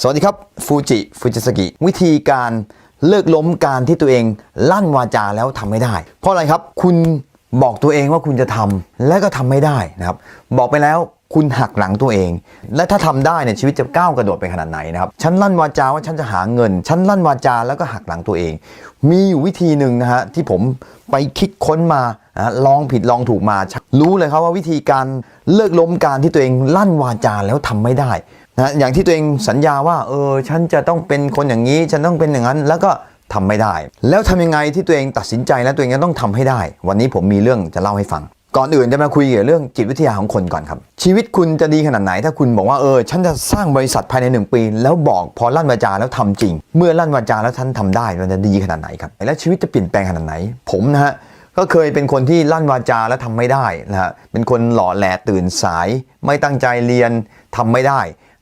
สวัสดีครับฟูจิฟูจิสกิวิธีการเลิกล้มการที่ตัวเองลั่นวาจาแล้วทำไม่ได้ เพราะอะไรครับคุณบอกตัวเองว่าคุณจะทำและก็ทำไม่ได้นะครับ บอกไปแล้วคุณหักหลังตัวเอง และถ้าทำได้เนี่ยชีวิตจะก้าวกระโดดไปขนาดไหนนะครับฉันลั่นวาจาว่าฉันจะหาเงินฉันลั่นวาจาแล้วก็หักหลังตัวเอง มีอยู่วิธีหนึ่งนะฮะที่ผมไปคิดค้นมานะลองผิดลองถูกมา รู้เลยครับว่าวิธีการเลิกล้มการที่ตัวเองลั่นวาจาแล้วทำไม่ได้ นะอย่างที่ตัวเองสัญญาว่าเออฉันจะต้องเป็นคนอย่างนี้ฉันต้องเป็นอย่างนั้น แล้วก็ทำไม่ได้ แล้วทำยังไงที่ตัวเองตัดสินใจและตัวเองจะต้องทำให้ได้ วันนี้ผมมีเรื่องจะเล่าให้ฟัง ก่อนอื่นจะมาคุยเกี่ยวกับเรื่องจิตวิทยาของคนก่อนครับ ชีวิตคุณจะดีขนาดไหน ถ้าคุณบอกว่าเออฉันจะสร้างบริษัทภายในหนึ่งปี แล้วบอกพอลั่นวาจาแล้วทำจริง เมื่อลั่นวาจาแล้วฉันทำได้มันจะดีขนาดไหนครับและชีวิตจะเปลี่ยนแปลงขนาดไหน ผมนะฮะก็เคยเป็นคนที่ลั่นวาจาแล้วทำไม่ได้นะฮะเป็นคนหล่อแหลตื่นสาย ไม่ตั้งใจเรียนทำไม่ได้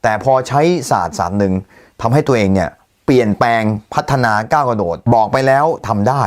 แต่พอใช้ศาสตร์ศาสตร์หนึ่งทำให้ตัวเองเนี่ยเปลี่ยนแปลงพัฒนาก้าวกระโดด บอกไปแล้วทำได้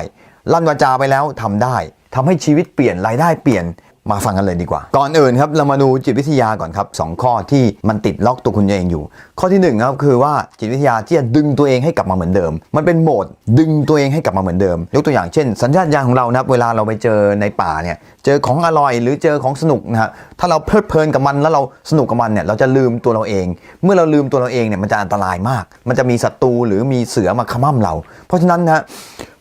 ลั่นวาจาไปแล้วทำได้ทำให้ชีวิตเปลี่ยนรายได้เปลี่ยน มาฟังกันเลยดีกว่า ก่อนอื่นครับเรามาดูจิตวิทยาก่อนครับสองข้อที่มันติดล็อกตัวคุณเองอยู่ ข้อที่หนึ่งครับคือว่าจิตวิทยาที่จะดึงตัวเองให้กลับมาเหมือนเดิม มันเป็นโหมดดึงตัวเองให้กลับมาเหมือนเดิม ยกตัวอย่างเช่น สัญชาตญาณของเรานะครับเวลาเราไปเจอในป่าเนี่ยเจอของอร่อยหรือเจอของสนุกนะฮะถ้าเราเพลิดเพลินกับมันแล้วเราสนุกกับมันเนี่ยเราจะลืมตัวเราเอง เมื่อเราลืมตัวเราเองเนี่ยมันจะอันตรายมาก มันจะมีศัตรูหรือมีเสือมาขม้ำเรา เพราะฉะนั้นนะ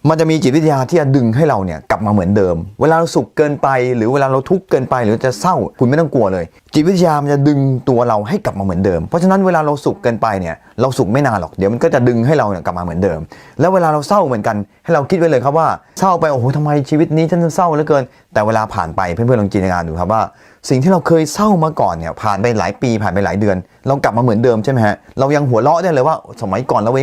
มันจะมีจิตวิทยาที่จะดึงให้เราเนี่ยกลับมาเหมือนเดิม เวลาเราสุขเกินไป หรือเวลาเราทุกข์เกินไป หรือจะเศร้าคุณไม่ต้องกลัวเลย จิตวิทยามันจะดึงตัวเราให้กลับมาเหมือนเดิม เพราะฉะนั้นเวลาเราสุขเกินไปเนี่ยเราสุขไม่นานหรอกเดี๋ยวมันก็จะดึงให้เราเนี่ยกลับมาเหมือนเดิม แล้วเวลาเราเศร้าเหมือนกัน ให้เราคิดไว้เลยครับว่าเศร้าไปโอ้โหทำไมชีวิตนี้ฉันเศร้าเหลือเกิน แต่เวลาผ่านไปเพื่อนๆลองจินตนาการดูครับว่า สิ่งที่เราเคยเศร้ามาก่อนเนี่ยผ่านไปหลายปีผ่านไปหลายเดือน เรากลับมาเหมือนเดิมใช่ไหมฮะเรายังหัวเราะได้เลยว่าสมัยก่อนเราไป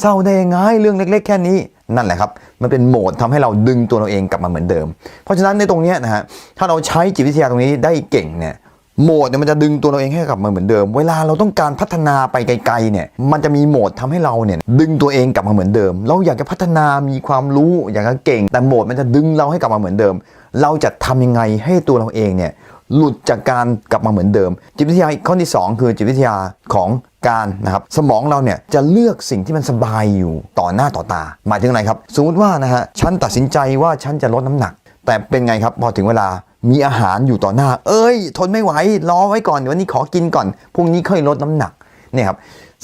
เศร้าได้ยังไงเรื่องเล็ก ๆ แค่นี้ นั่นแหละครับ มันเป็นโหมดทำให้เราดึงตัวเราเองกลับมาเหมือนเดิม เพราะฉะนั้นในตรงนี้นะฮะ ถ้าเราใช้จิตวิทยาตรงนี้ได้เก่งเนี่ย โหมดเนี่ยมันจะดึงตัวเราเองให้กลับมาเหมือนเดิม เวลาเราต้องการพัฒนาไปไกลๆเนี่ย มันจะมีโหมดทำให้เราเนี่ยดึงตัวเองกลับมาเหมือนเดิม เราอยากจะพัฒนา มีความรู้ อยากจะเก่ง แต่โหมดมันจะดึงเราให้กลับมาเหมือนเดิม เราจะทำยังไงให้ตัวเราเองเนี่ยหลุดจากการกลับมาเหมือนเดิม จิตวิทยาข้อที่ 2 คือจิตวิทยาของ การนะครับสมองเราเนี่ยจะเลือกสิ่งที่มันสบายอยู่ต่อหน้าต่อตา หมายถึงอะไรครับสมมติว่านะฮะฉันตัดสินใจว่าฉันจะลดน้ำหนัก แต่เป็นไงครับพอถึงเวลามีอาหารอยู่ต่อหน้า เอ้ย ทนไม่ไหวรอไว้ก่อนเดี๋ยววันนี้ขอกินก่อนพรุ่งนี้ค่อยลดน้ำหนักเนี่ยครับ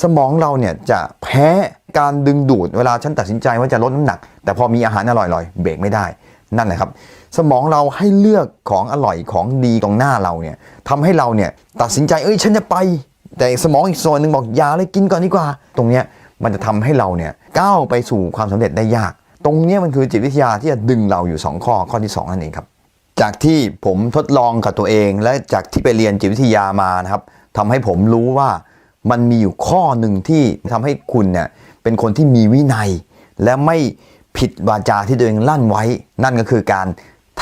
สมองเราเนี่ยจะแพ้การดึงดูดเวลาฉันตัดสินใจว่าจะลดน้ำหนัก แต่พอมีอาหารอร่อยๆ เบรกไม่ได้นั่นแหละครับ สมองเราให้เลือกของอร่อยของดีตรงหน้าเราเนี่ยทำให้เราเนี่ยตัดสินใจเอ้ยฉันจะไป แต่สมองอีกส่วนหนึ่งบอกยาเลยกินก่อนดีกว่า ตรงเนี้ยมันจะทำให้เราเนี่ยก้าวไปสู่ความสำเร็จได้ยาก ตรงเนี้ยมันคือจิตวิทยาที่จะดึงเราอยู่ 2 ข้อข้อที่ 2 นั่นเองครับ จากที่ผมทดลองกับตัวเอง และจากที่ไปเรียนจิตวิทยามานะครับทำให้ผมรู้ว่ามันมีอยู่ข้อหนึ่งที่ทำให้คุณเนี่ยเป็นคนที่มีวินัย และไม่ผิดวาจาที่ตัวเองลั่นไว้ นั่นก็คือการ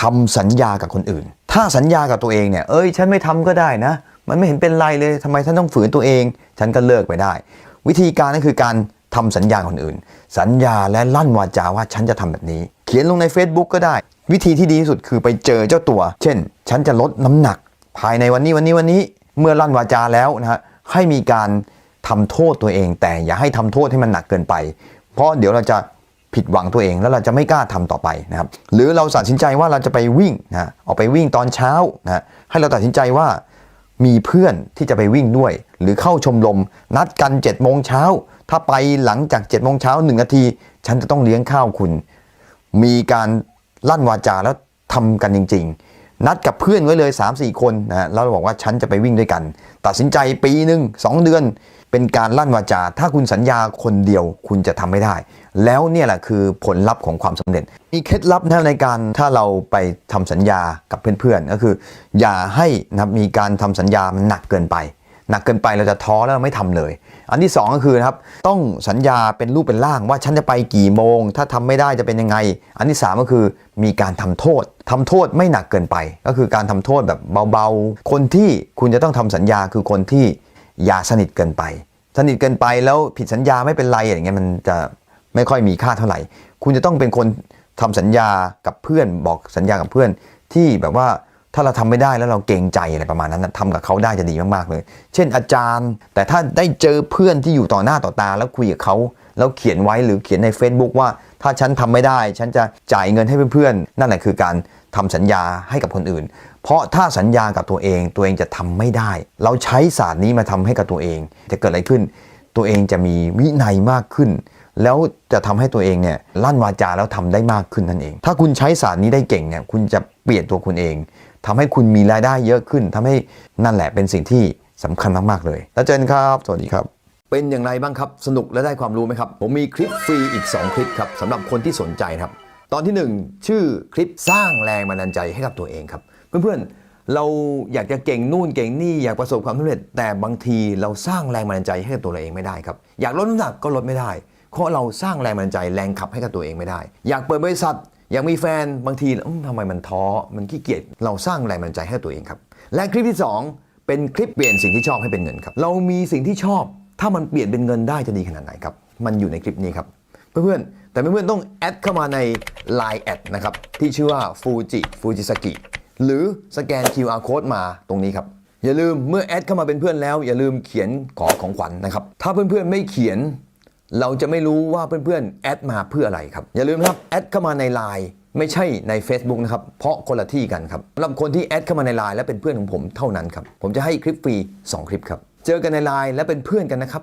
ทำสัญญากับคนอื่น ถ้าสัญญากับตัวเองเนี่ยเอ้ย ฉันไม่ทำก็ได้นะ มันไม่เห็นเป็นไรเลยทำไมฉันต้องฝืนตัวเอง ฉันก็เลิกไปได้ วิธีการนั่นคือการทำสัญญาคนอื่น สัญญาและลั่นวาจาว่าฉันจะทำแบบนี้ เขียนลงใน Facebook ก็ได้ วิธีที่ดีที่สุดคือไปเจอเจ้าตัว เช่น ฉันจะลดน้ำหนัก ภายในวันนี้วันนี้วันนี้เมื่อลั่นวาจาแล้วนะฮะให้มีการทำโทษตัวเอง แต่อย่าให้ทำโทษให้มันหนักเกินไป เพราะเดี๋ยวเราจะผิดหวังตัวเองแล้วเราจะไม่กล้าทำต่อไปนะครับหรือเราตัดสินใจว่าเราจะไปวิ่งนะออกไปวิ่งตอนเช้านะให้เราตัดสินใจว่า มีเพื่อนที่จะไปวิ่งด้วย หรือเข้าชมรมนัดกัน7จ็ดโมงเช้าถ้าไปหลังจาก7จ็ดโมงเช้าหนึ่งนาที ฉันจะต้องเลี้ยงข้าวคุณ มีการลั่นวาจาแล้วทำกันจริง ๆ นัดกับเพื่อนไว้เลย 3-4 คนนะแล้วเราบอกว่าฉันจะไปวิ่งด้วยกัน ตัดสินใจปีหนึ่งสองเดือน เป็นการลั่นวาจา ถ้าคุณสัญญาคนเดียวคุณจะทำไม่ได้ แล้วเนี่ยแหละคือผลลัพธ์ของความสำเร็จ มีเคล็ดลับนะในการถ้าเราไปทำสัญญากับเพื่อนๆ ก็คือ อย่าให้นะครับมีการทำสัญญามันหนักเกินไป หนักเกินไปเราจะท้อแล้วเราไม่ทำเลย อันที่ 2 ก็คือนะครับต้องสัญญาเป็นรูปเป็นร่างว่าฉันจะไปกี่โมง ถ้าทำไม่ได้จะเป็นยังไง อันที่ 3 ก็คือมีการทำโทษทำโทษไม่หนักเกินไป ก็คือการทำโทษแบบเบาๆ คนที่คุณจะต้องทำสัญญาคือคนที่อย่าสนิทเกินไป สนิทเกินไปแล้วผิดสัญญาไม่เป็นไรอย่างเงี้ยมันจะไม่ค่อยมีค่าเท่าไหร่ คุณจะต้องเป็นคนทำสัญญากับเพื่อนบอกสัญญากับเพื่อนที่แบบว่า ถ้าเราทำไม่ได้แล้วเราเกรงใจอะไรประมาณนั้นทำกับเขาได้จะดีมากๆเลย เช่นอาจารย์ แต่ถ้าได้เจอเพื่อนที่อยู่ต่อหน้าต่อตา แล้วคุยกับเขาแล้วเขียนไว้หรือเขียนใน Facebook ว่า ถ้าฉันทำไม่ได้ ฉันจะจ่ายเงินให้เพื่อนๆ นั่นแหละคือการทำสัญญาให้กับคนอื่น เพราะถ้าสัญญากับตัวเองตัวเองจะทำไม่ได้ เราใช้ศาสตร์นี้มาทำให้กับตัวเอง จะเกิดอะไรขึ้น ตัวเองจะมีวินัยมากขึ้น แล้วจะทำให้ตัวเองเนี่ยลั่นวาจาแล้วทำได้มากขึ้นนั่นเอง ถ้าคุณใช้ศาสตร์นี้ได้เก่งเนี่ยคุณจะเปลี่ยนตัวคุณเอง ทำให้คุณมีรายได้เยอะขึ้นทำให้นั่นแหละเป็นสิ่งที่สำคัญมากๆเลยแล้วเจอกันครับ สวัสดีครับเป็นอย่างไรบ้างครับ สนุกและได้ความรู้ไหมครับ ผมมีคลิปฟรีอีก 2 คลิปครับสำหรับคนที่สนใจครับ ตอนที่ 1 ชื่อคลิปสร้างแรงบันดาลใจให้กับตัวเองครับ เพื่อนๆเราอยากจะเก่งนู่นเก่งนี่อยากประสบความสำเร็จ แต่บางทีเราสร้างแรงบันดาลใจให้กับตัวเราเองไม่ได้ครับ อยากลดน้ำหนักก็ลดไม่ได้เพราะเราสร้างแรงบันดาลใจแรงขับให้กับตัวเองไม่ได้ อยากเปิดบริษัท ยากมีแฟนบางทีทำไมมันท้อมันขี้เกียจเราสร้างแรงบันดาลใจให้ตัวเองครับ และคลิปที่ 2 เป็นคลิปเปลี่ยนสิ่งที่ชอบให้เป็นเงินครับ เรามีสิ่งที่ชอบ ถ้ามันเปลี่ยนเป็นเงินได้จะดีขนาดไหนครับ มันอยู่ในคลิปนี้ครับ เพื่อนๆ แต่เพื่อนๆต้องแอดเข้ามาใน Line แอดนะครับที่ชื่อว่า Fuji Fujisaki หรือสแกน QR code มาตรงนี้ครับอย่าลืมเมื่อแอดเข้ามาเป็นเพื่อนแล้ว อย่าลืมเขียนขอของขวัญนะครับถ้าเพื่อนๆไม่เขียน เราจะไม่รู้ว่าเพื่อนๆ แอดมาเพื่ออะไรครับ อย่าลืมนะครับ แอดเข้ามาใน Line ไม่ใช่ใน Facebook นะครับ เพราะคนละที่กันครับสำหรับคนที่แอดเข้ามาใน Line และเป็นเพื่อนของผมเท่านั้นครับ ผมจะให้คลิปฟรี 2 คลิปครับ เจอกันใน Line และเป็นเพื่อนกันนะครับ